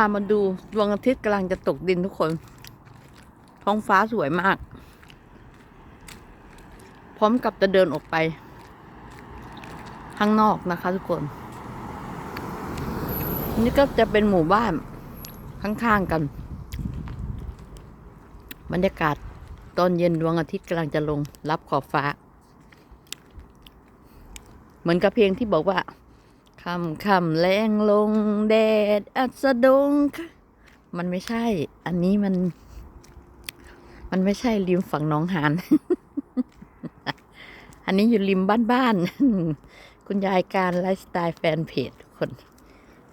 ามาดูดวงอาทิตย์กำลังจะตกดินทุกคน ท้องฟ้าสวยมาก พร้อมกับจะเดินออกไป ข้างนอกนะคะทุกคน นี่ก็จะเป็นหมู่บ้าน ข้างๆกัน บรรยากาศตอนเย็นดวงอาทิตย์กำลังจะลง รับขอบฟ้า เหมือนกับเพลงที่บอกว่า คำคำแรงลงแดดอัสดงค่ะมันไม่ใช่ อันนี้มัน มันไม่ใช่ริมฝั่งน้องหาน อันนี้อยู่ริมบ้านๆ คุณยายการไลฟ์สไตล์แฟนเพจทุกคน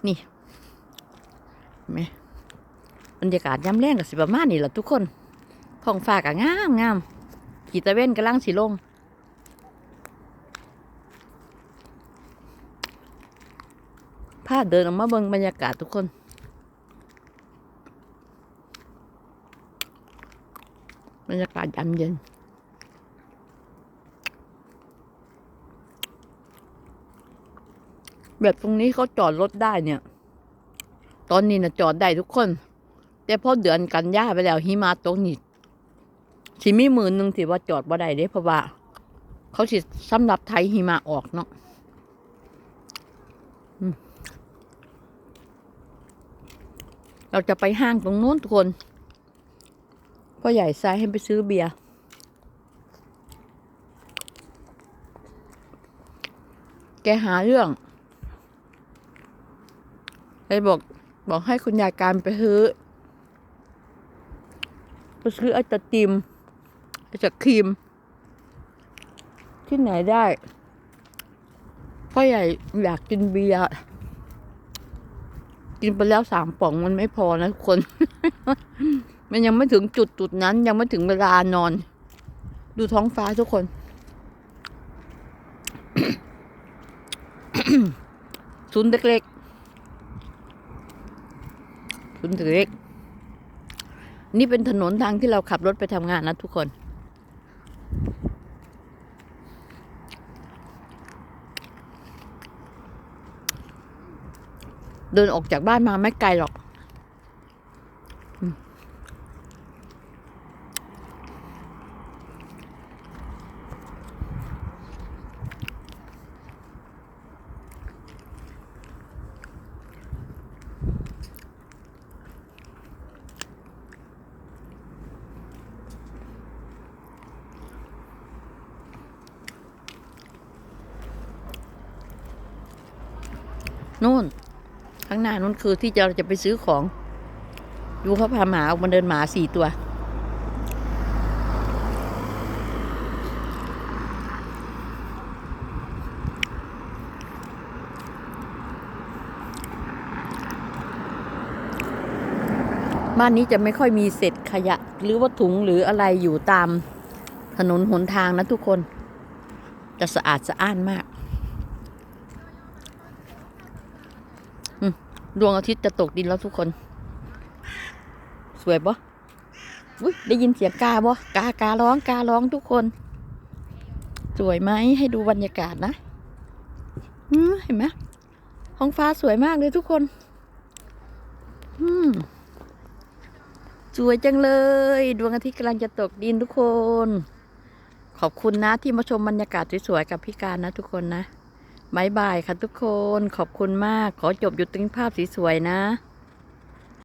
นี่เห็นไหมบรรยากาศย่ำแรงกับสิประมาณนี่แหละทุกคนท้องฟ้าก็งามงามขีตะเว้นกำลังสีลง พาเดินออกมาเบิ่งบรรยากาศทุกคนบรรยากาศยามเย็นแบบตรงนี้เขาจอดรถได้เนี่ย ตอนนี้นะจอดได้ทุกคน แต่พอเดือนกันยาไปแล้วหิมะตกนี่สิมีหมือหนึ่งทีว่าจอดบ่ได้เด้เพราะว่า เขาสิสำหรับไทยหิมะออกเนาะอืม เราจะไปห้างตรงนู้นทุกคนพ่อใหญ่ทรายให้ไปซื้อเบียร์แกหาเรื่องเลยบอกบอกให้คุณยายการไปซื้อไปซื้อไอตติมไอศครีม ที่ไหนได้พ่อใหญ่อยากกินเบียร์ กินไปแล้วสามป่องมันไม่พอนะทุกคน มันยังไม่ถึงจุดจุดนั้น ยังไม่ถึงเวลานอน ดูท้องฟ้าทุกคน ศูนย์เล็กๆศูนย์เล็กๆนี่เป็นถนนทางที่เราขับรถไปทำงานนะทุกคน เดินออกจากบ้านมาไม่ไกลหรอก นู่น ข้างหน้านู้นคือที่เราจะไปซื้อของ ดูเขาพาหมาออกมาเดินหมาสี่ตัว บ้านนี้จะไม่ค่อยมีเศษขยะ หรือว่าถุงหรืออะไรอยู่ตามถนนหนทางนะทุกคน จะสะอาดสะอ้านมาก ดวงอาทิตย์จะตกดินแล้วทุกคน สวยปะอุ้ยได้ยินเสียงกาปะกาการ้องการ้องทุกคน สวยไหมให้ดูบรรยากาศนะเห็นไหมท้องฟ้าสวยมากเลยทุกคนอืมสวยจังเลย ดวงอาทิตย์กำลังจะตกดินทุกคน ขอบคุณนะที่มาชมบรรยากาศสวยๆกับพี่การนะทุกคนนะ บายบายค่ะทุกคนขอบคุณมากขอจบอยู่ตึงภาพสวยๆนะ